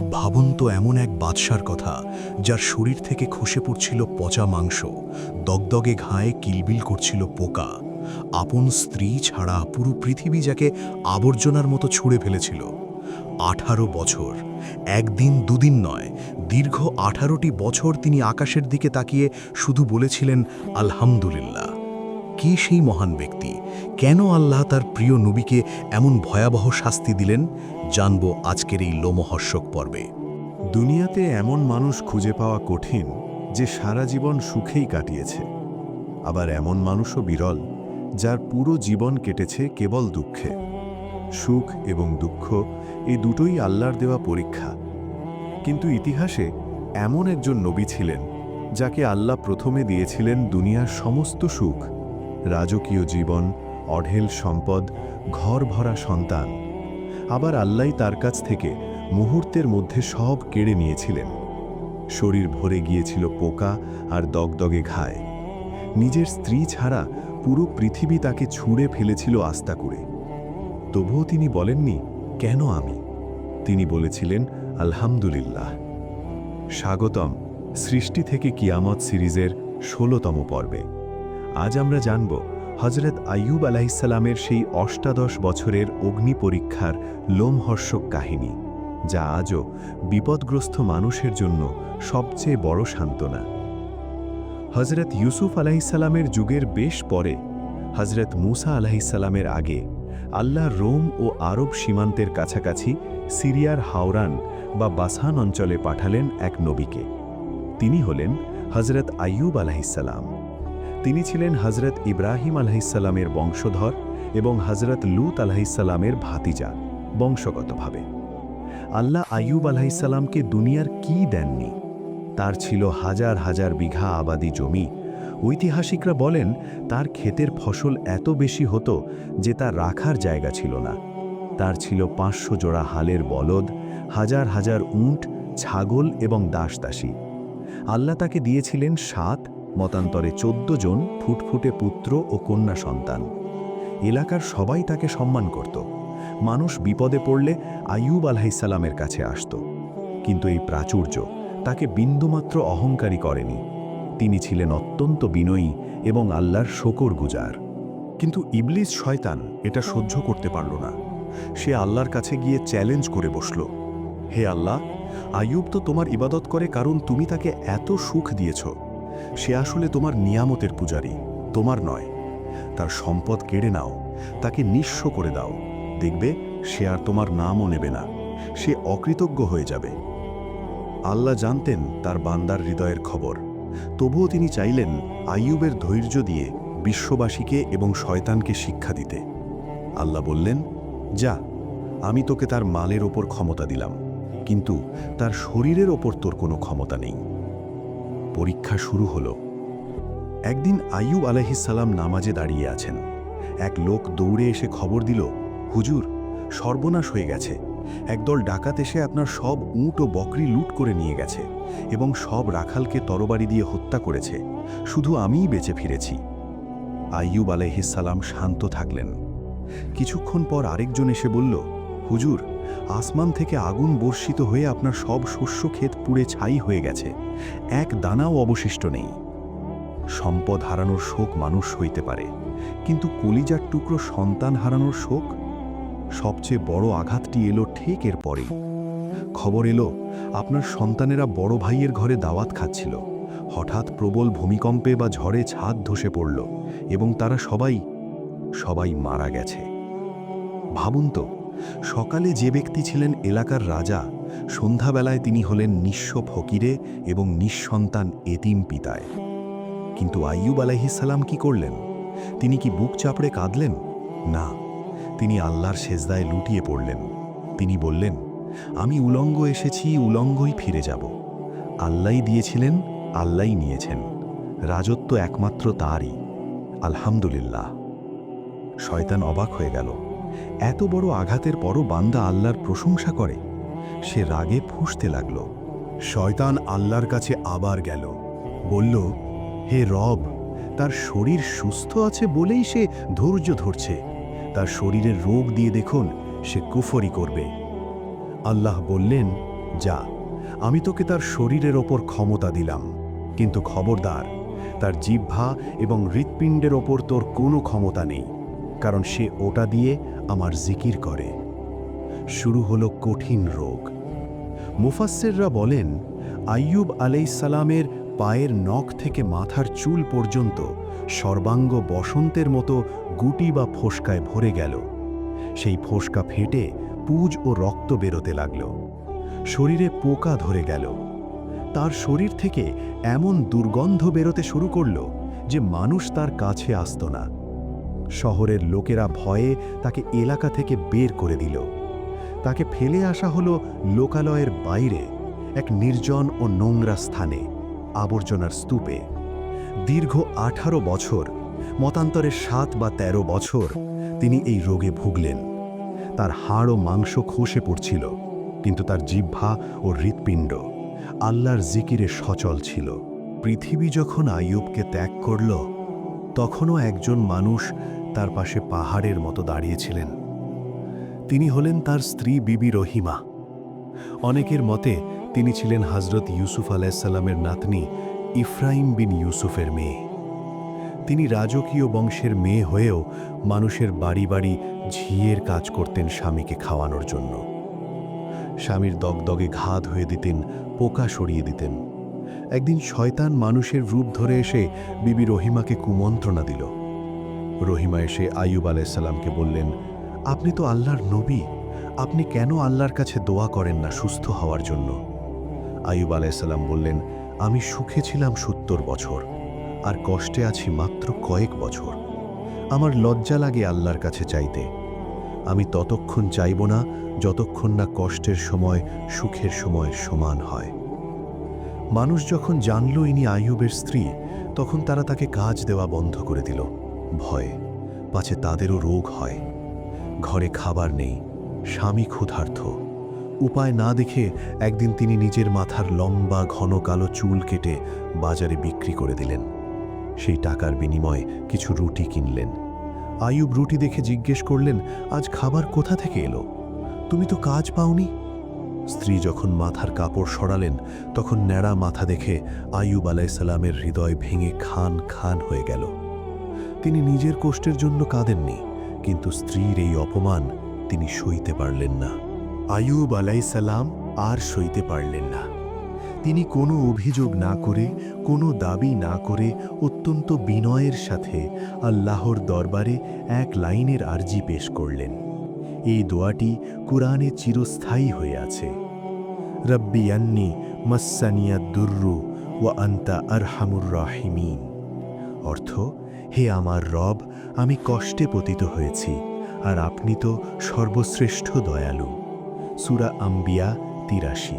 ভাবুন তো এমন এক বাদশার কথা, যার শরীর থেকে খসে পড়ছিল পচা মাংস, দগদগে ঘায়ে কিলবিল করছিল পোকা। আপন স্ত্রী ছাড়া পুরো পৃথিবী যাকে আবর্জনার মতো ছুঁড়ে ফেলেছিল। আঠারো বছর, একদিন দুদিন নয়, দীর্ঘ আঠারোটি বছর তিনি আকাশের দিকে তাকিয়ে শুধু বলেছিলেন, আলহামদুলিল্লাহ। কে সেই মহান ব্যক্তি? কেন আল্লাহ তার প্রিয় নবীকে এমন ভয়াবহ শাস্তি দিলেন? জানব আজকের এই লোমহর্ষক পর্বে। দুনিয়াতে এমন মানুষ খুঁজে পাওয়া কঠিন যে সারা জীবন সুখেই কাটিয়েছে। আবার এমন মানুষও বিরল যার পুরো জীবন কেটেছে কেবল দুঃখে। সুখ এবং দুঃখ এই দুটোই আল্লাহর দেওয়া পরীক্ষা। কিন্তু ইতিহাসে এমন একজন নবী ছিলেন যাকে আল্লাহ প্রথমে দিয়েছিলেন দুনিয়ার সমস্ত সুখ। রাজকীয় জীবন, অঢেল সম্পদ ঘর ভরা সন্তান। আবার আল্লাহ তার কাছ থেকে মুহূর্তের মধ্যে সব কেড়ে নিয়েছিলেন। শরীর ভরে গিয়েছিল পোকা আর দগদগে ঘায়। নিজের স্ত্রী ছাড়া পুরো পৃথিবী তাকে ছুঁড়ে ফেলেছিল আস্তা করে। তবুও তিনি বলেননি, কেন আমি? তিনি বলেছিলেন, আলহামদুলিল্লাহ। স্বাগতম, সৃষ্টি থেকে কিয়ামত সিরিজের ষোলোতম পর্বে। আজ আমরা জানব হজরত আইয়ুব আলাহিসাল্লামের সেই অষ্টাদশ বছরের অগ্নি পরীক্ষার লোমহর্ষক কাহিনী, যা আজও বিপদগ্রস্ত মানুষের জন্য সবচেয়ে বড় সান্ত্বনা। হজরত ইউসুফ আলাহিসাল্লামের যুগের বেশ পরে হজরত মুসা আলাহিসাল্লামের আগে আল্লাহ রোম ও আরব সীমান্তের কাছাকাছি সিরিয়ার হাওরান বা বাসান অঞ্চলে পাঠালেন এক নবীকে। তিনি হলেন হজরত আইয়ুব আলাহিসাল্লাম তিনি ছিলেন হজরত ইব্রাহিম আলহিসাল্লামের বংশধর এবং হজরত লুত আলহিসাল্লামের ভাতিজা, বংশগতভাবে। আল্লাহ আইয়ুব আলহিসাল্লামকে দুনিয়ার কি দেননি? তার ছিল হাজার হাজার বিঘা আবাদি জমি। ঐতিহাসিকরা বলেন, তার ক্ষেতের ফসল এত বেশি হতো যে তা রাখার জায়গা ছিল না। তার ছিল পাঁচশো জোড়া হালের বলদ, হাজার হাজার উঁট, ছাগল এবং দাসদাসী। আল্লাহ তাকে দিয়েছিলেন সাত মতান্তরে চোদ্দ জন ফুটফুটে পুত্র ও কন্যা সন্তান। এলাকার সবাই তাকে সম্মান করত। মানুষ বিপদে পড়লে আইয়ুব আলাহিসাল্লামের কাছে আসত। কিন্তু এই প্রাচুর্য তাকে বিন্দুমাত্র অহংকারী করেনি। তিনি ছিলেন অত্যন্ত বিনয়ী এবং আল্লাহর শকর গুজার। কিন্তু ইবলিস শয়তান এটা সহ্য করতে পারল না। সে আল্লাহর কাছে গিয়ে চ্যালেঞ্জ করে বসল। হে আল্লাহ, আইয়ুব তো তোমার ইবাদত করে, কারণ তুমি তাকে এত সুখ দিয়েছ। সে আসলে তোমার নিয়ামতের পূজারী, তোমার নয়। তার সম্পদ কেড়ে নাও, তাকে নিঃস্ব করে দাও। দেখবে সে আর তোমার নামও নেবে না, সে অকৃতজ্ঞ হয়ে যাবে। আল্লাহ জানতেন তার বান্দার হৃদয়ের খবর। তবুও তিনি চাইলেন আইয়ুবের ধৈর্য দিয়ে বিশ্ববাসীকে এবং শয়তানকে শিক্ষা দিতে। আল্লাহ বললেন, যা, আমি তোকে তার মালের ওপর ক্ষমতা দিলাম, কিন্তু তার শরীরের ওপর তোর কোনো ক্ষমতা নেই। পরীক্ষা শুরু হলো। একদিন আইয়ুব আলহিসাল্লাম নামাজে দাঁড়িয়ে আছেন। এক লোক দৌড়ে এসে খবর দিল, হুজুর, সর্বনাশ হয়ে গেছে। একদল ডাকাত এসে আপনার সব উঁট ও বকরি লুট করে নিয়ে গেছে এবং সব রাখালকে তরবারি দিয়ে হত্যা করেছে। শুধু আমিই বেঁচে ফিরেছি। আইয়ুব আলাইহিসাল্লাম শান্ত থাকলেন। কিছুক্ষণ পর আরেকজন এসে বলল, হুজুর আসমান থেকে আগুন বর্ষিত হয়ে আপনার সব শস্য ক্ষেত পুড়ে ছাই হয়ে গেছে। এক দানাও অবশিষ্ট নেই। সম্পদ হারানোর শোক মানুষ হইতে পারে, কিন্তু কলিজার টুকরো সন্তান হারানোর শোক? সবচেয়ে বড় আঘাতটি এলো ঠিক এর পরেই। খবর এলো, আপনার সন্তানেরা বড় ভাইয়ের ঘরে দাওয়াত খাচ্ছিল। হঠাৎ প্রবল ভূমিকম্পে বা ঝড়ে ছাদ ধসে পড়ল এবং তারা সবাই সবাই মারা গেছে। ভাবুন তো সকালে যে ব্যক্তি ছিলেন এলাকার রাজা, সন্ধ্যাবেলায় তিনি হলেন নিঃস্ব ফকিরে এবং নিঃসন্তান এতিম পিতায়। কিন্তু আইয়ুব আলাইহিসাল্লাম কি করলেন? তিনি কি বুক চাপড়ে কাঁদলেন? না, তিনি আল্লাহর সেজদায় লুটিয়ে পড়লেন। তিনি বললেন, আমি উলঙ্গ এসেছি, উলঙ্গই ফিরে যাব। আল্লাহই দিয়েছিলেন আল্লাহই নিয়েছেন। রাজত্ব একমাত্র তারই। আলহামদুলিল্লাহ। শয়তান অবাক হয়ে গেল। এত বড় আঘাতের পরও বান্দা আল্লাহর প্রশংসা করে। সে রাগে ফুঁসতে লাগল। শয়তান আল্লাহর কাছে আবার গেল। বলল, হে রব, তার শরীর সুস্থ আছে বলেই সে ধৈর্য ধরছে। তার শরীরের রোগ দিয়ে দেখুন, সে কুফরি করবে। আল্লাহ বললেন, যা, আমি তোকে তার শরীরের ওপর ক্ষমতা দিলাম। কিন্তু খবরদার, তার জিহ্বা এবং হৃৎপিণ্ডের ওপর তোর কোনো ক্ষমতা নেই। কারণ সে ওটা দিয়ে আমার জিকির করে। শুরু হলো কঠিন রোগ। মুফাসসিররা বলেন, আইয়ুব আলাইসালামের পায়ের নখ থেকে মাথার চুল পর্যন্ত সর্বাঙ্গ বসন্তের মতো গুটি বা ফোসকায় ভরে গেল। সেই ফোসকা ফেটে পুজ ও রক্ত বেরোতে লাগল। শরীরে পোকা ধরে গেল। তার শরীর থেকে এমন দুর্গন্ধ বেরোতে শুরু করল যে মানুষ তার কাছে আসত না। শহরের লোকেরা ভয়ে তাকে এলাকা থেকে বের করে দিল। তাকে ফেলে আসা হলো লোকালয়ের বাইরে, এক নির্জন ও নোংরা স্থানে, আবর্জনার স্তূপে। দীর্ঘ আঠারো বছর, মতান্তরে সাত বা ১৩ বছর, তিনি এই রোগে ভুগলেন। তার হাড় ও মাংস খসে পড়ছিল, কিন্তু তার জিহ্বা ও হৃৎপিণ্ড আল্লাহর জিকিরে সচল ছিল। পৃথিবী যখন আইয়ুবকে ত্যাগ করল, তখনও একজন মানুষ তার পাশে পাহাড়ের মতো দাঁড়িয়েছিলেন। তিনি হলেন তার স্ত্রী বিবি রহিমা। অনেকের মতে তিনি ছিলেন হজরত ইউসুফ আলাইসাল্লামের নাতনি ইফরাইম বিন ইউসুফের মেয়ে। তিনি রাজকীয় বংশের মেয়ে হয়েও মানুষের বাড়ি বাড়ি ঝিয়ের কাজ করতেন স্বামীকে খাওয়ানোর জন্য। স্বামীর দগদগে ঘা ধুয়ে দিতেন, পোকা সরিয়ে দিতেন। একদিন শয়তান মানুষের রূপ ধরে এসে বিবি রহিমাকে কুমন্ত্রণা দিল। রহিমা এসে আইয়ুব আলাইসাল্লামকে বললেন, আপনি তো আল্লাহর নবী। আপনি কেন আল্লাহর কাছে দোয়া করেন না সুস্থ হওয়ার জন্য? আইয়ুব আলাইসাল্লাম বললেন, আমি সুখে ছিলাম সত্তর বছর, আর কষ্টে আছি মাত্র কয়েক বছর। আমার লজ্জা লাগে আল্লাহর কাছে চাইতে। আমি ততক্ষণ চাইব না যতক্ষণ না কষ্টের সময়, সুখের সময় সমান হয়। মানুষ যখন জানল ইনি আইয়ুবের স্ত্রী, তখন তারা তাকে কাজ দেওয়া বন্ধ করে দিল। ভয়ে, পাছে তাদেরও রোগ হয়। ঘরে খাবার নেই, স্বামী ক্ষুধার্থ উপায় না দেখে একদিন তিনি নিজের মাথার লম্বা ঘন কালো চুল কেটে বাজারে বিক্রি করে দিলেন। সেই টাকার বিনিময়ে কিছু রুটি কিনলেন। আয়ুব রুটি দেখে জিজ্ঞেস করলেন, আজ খাবার কোথা থেকে এলো? তুমি তো কাজ পাওনি? স্ত্রী যখন মাথার কাপড় সরালেন, তখন ন্যাড়া মাথা দেখে আয়ুব আলাইসাল্লামের হৃদয় ভেঙে খান খান হয়ে গেল। তিনি নিজের কষ্টের জন্য কাঁদেননি, কিন্তু স্ত্রীর এই অপমান তিনি সইতে পারলেন না। আয়ুব আলাইসাল্লাম আর সইতে পারলেন না। তিনি কোনো অভিযোগ না করে, কোনো দাবি না করে অত্যন্ত বিনয়ের সাথে আল্লাহর দরবারে এক লাইনের আর্জি পেশ করলেন। এই দোয়াটি কোরআনে চিরস্থায়ী হয়ে আছে। রব্বি আন্নি মাসানিয়া দুর্রু ও আন্তা আরহামুর রাহিমিন। অর্থ হে আমার রব, আমি কষ্টে পতিত হয়েছি, আর আপনি তো সর্বশ্রেষ্ঠ দয়ালু। সুরা আম্বিয়া তিরাশি।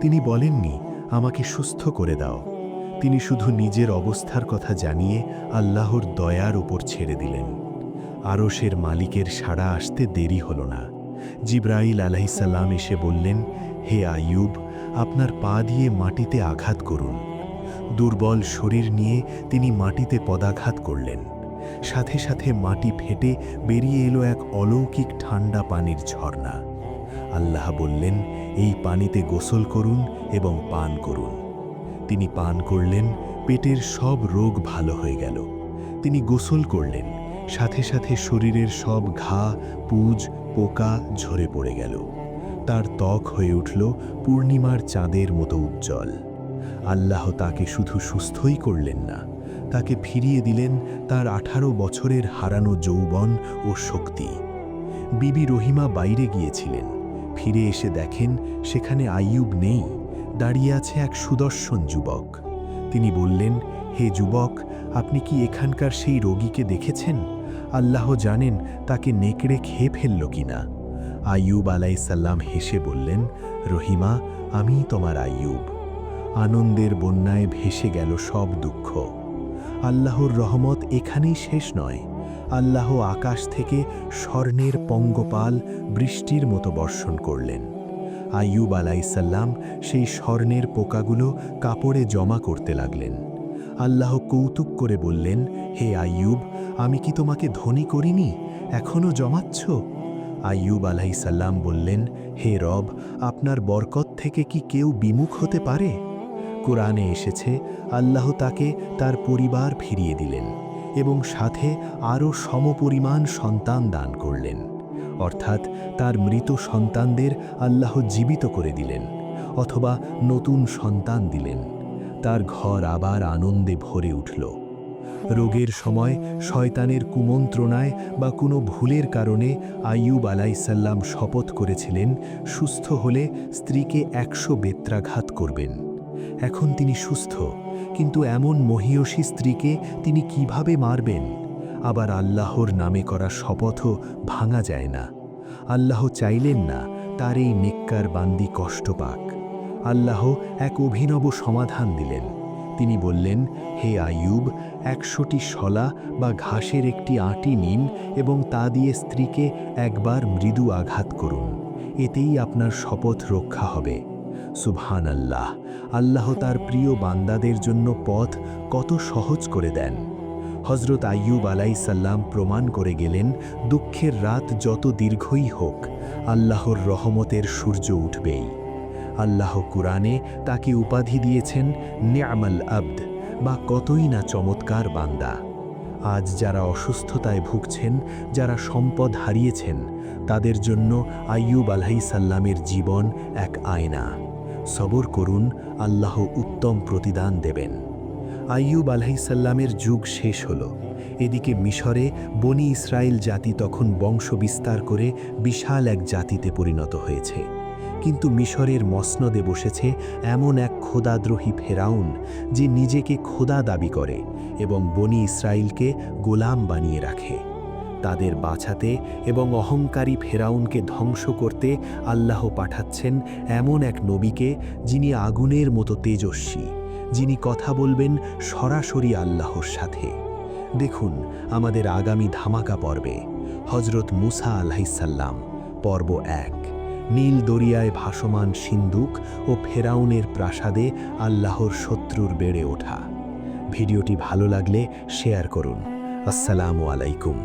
তিনি বলেননি, আমাকে সুস্থ করে দাও। তিনি শুধু নিজের অবস্থার কথা জানিয়ে আল্লাহর দয়ার উপর ছেড়ে দিলেন। আরশের মালিকের সাড়া আসতে দেরি হল না। জিব্রাইল আলাইসাল্লাম এসে বললেন, হে আয়ুব আপনার পা দিয়ে মাটিতে আঘাত করুন। দুর্বল শরীর নিয়ে তিনি মাটিতে পদাঘাত করলেন। সাথে সাথে মাটি ফেটে বেরিয়ে এলো এক অলৌকিক ঠান্ডা পানির ঝর্ণা। আল্লাহ বললেন, এই পানিতে গোসল করুন এবং পান করুন। তিনি পান করলেন, পেটের সব রোগ ভালো হয়ে গেল। তিনি গোসল করলেন, সাথে সাথে শরীরের সব ঘা, পুজ, পোকা ঝরে পড়ে গেল। তার ত্বক হয়ে উঠল পূর্ণিমার চাঁদের মতো উজ্জ্বল। আল্লাহ তাকে শুধু সুস্থই করলেন না, তাকে ফিরিয়ে দিলেন তার আঠারো বছরের হারানো যৌবন ও শক্তি। বিবি রহিমা বাইরে গিয়েছিলেন, ফিরে এসে দেখেন সেখানে আইয়ুব নেই, দাঁড়িয়ে আছে এক সুদর্শন যুবক। তিনি বললেন, হে যুবক, আপনি কি এখানকার সেই রোগীকে দেখেছেন? আল্লাহ জানেন তাকে নেকড়ে খেয়ে ফেলল কিনা। আইয়ুব আলাইসাল্লাম হেসে বললেন, রহিমা আমি তোমার আইয়ুব। আনন্দের বন্যায় ভেসে গেল সব দুঃখ। আল্লাহর রহমত এখানেই শেষ নয়। আল্লাহ আকাশ থেকে স্বর্ণের পঙ্গপাল বৃষ্টির মতো বর্ষণ করলেন। আইয়ুব আলাইসাল্লাম সেই স্বর্ণের পোকাগুলো কাপড়ে জমা করতে লাগলেন। আল্লাহ কৌতুক করে বললেন, হে আইয়ুব, আমি কি তোমাকে ধনী করিনি? এখনও জমাচ্ছ? আইয়ুব আলাইসাল্লাম বললেন, হে রব, আপনার বরকত থেকে কি কেউ বিমুখ হতে পারে? কোরআনে এসেছে, আল্লাহ তাকে তার পরিবার ফিরিয়ে দিলেন এবং সাথে আরও সমপরিমাণ সন্তান দান করলেন। অর্থাৎ তার মৃত সন্তানদের আল্লাহ জীবিত করে দিলেন অথবা নতুন সন্তান দিলেন। তার ঘর আবার আনন্দে ভরে উঠল। রোগের সময় শয়তানের কুমন্ত্রণায় বা কোনো ভুলের কারণে আইয়ুব আলাইসাল্লাম শপথ করেছিলেন, সুস্থ হলে স্ত্রীকে একশো বেত্রাঘাত করবেন। এখন তিনি সুস্থ। কিন্তু এমন মহিয়সী স্ত্রীকে তিনি কীভাবে মারবেন? আবার আল্লাহর নামে করা শপথও ভাঙা যায় না। আল্লাহ চাইলেন না তার এই নেককার বান্দি কষ্ট পাক। আল্লাহ এক অভিনব সমাধান দিলেন। তিনি বললেন, হে আয়ুব একশোটি শলা বা ঘাসের একটি আঁটি নিন এবং তা দিয়ে স্ত্রীকে একবার মৃদু আঘাত করুন। এতেই আপনার শপথ রক্ষা হবে। সুবহান আল্লাহ আল্লাহ তার প্রিয় বান্দাদের জন্য পথ কত সহজ করে দেন। হজরত আইয়ুব আলাইসাল্লাম প্রমাণ করে গেলেন, দুঃখের রাত যত দীর্ঘই হোক, আল্লাহর রহমতের সূর্য উঠবেই। আল্লাহ কুরআনে তাকে উপাধি দিয়েছেন, নিয়ামাল আব্দ, বা কতই না চমৎকার বান্দা। আজ যারা অসুস্থতায় ভুগছেন, যারা সম্পদ হারিয়েছেন, তাদের জন্য আইয়ুব আলাইসাল্লামের জীবন এক আয়না। সবর করুন, আল্লাহ উত্তম প্রতিদান দেবেন। আইয়ুব আলাইসাল্লামের যুগ শেষ হল। এদিকে মিশরে বনি ইসরায়েল জাতি তখন বংশ বিস্তার করে বিশাল এক জাতিতে পরিণত হয়েছে। কিন্তু মিশরের মসনদে বসেছে এমন এক খোদাদ্রোহী ফেরাউন যে নিজেকে খোদা দাবি করে এবং বনি ইসরায়েলকে গোলাম বানিয়ে রাখে। তাদের বাঁচাতে এবং অহংকারী ফেরাউনকে ধ্বংস করতে আল্লাহ পাঠাচ্ছেন এমন এক নবীকে যিনি আগুনের মতো তেজস্বী, যিনি কথা বলবেন সরাসরি আল্লাহর সাথে। দেখুন, আমাদের আগামী ধামাকা পর্বে হজরত মুসা আলাইসাল্লাম পর্ব এক, নীল দরিয়ায় ভাসমান সিন্দুক ও ফেরাউনের প্রাসাদে আল্লাহর শত্রুর বেড়ে ওঠা। ভিডিওটি ভালো লাগলে শেয়ার করুন। আসসালামু আলাইকুম।